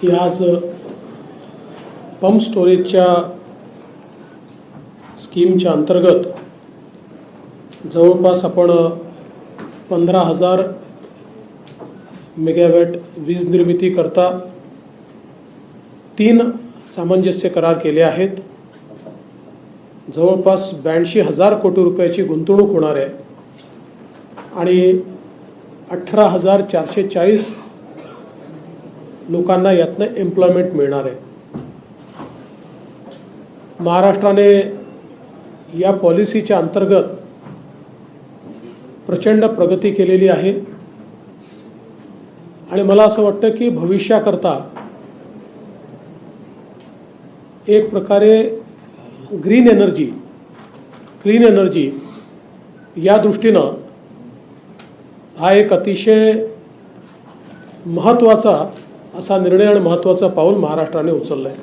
की आज पंप स्टोरेजच्या स्कीमच्या अंतर्गत जवळपास आपण पंधरा हजार मेगावॅट वीज निर्मिती करता तीन सामंजस्य करार केले आहेत. जवळपास ब्याऐंशी हजार कोटी रुपयाची गुंतवणूक होणार आहे. आणि अठरा हजार चारशे चाळीस लोकांना यातनं एम्प्लॉयमेंट मिळणार आहे. महाराष्ट्राने या पॉलिसीच्या अंतर्गत प्रचंड प्रगती केलेली आहे. आणि मला असं वाटतं की भविष्याकरता एक प्रकारे ग्रीन एनर्जी क्लीन एनर्जी या दृष्टीनं हा एक अतिशय महत्त्वाचा असा निर्णय आणि महत्त्वाचा पाऊल महाराष्ट्राने उचलला आहे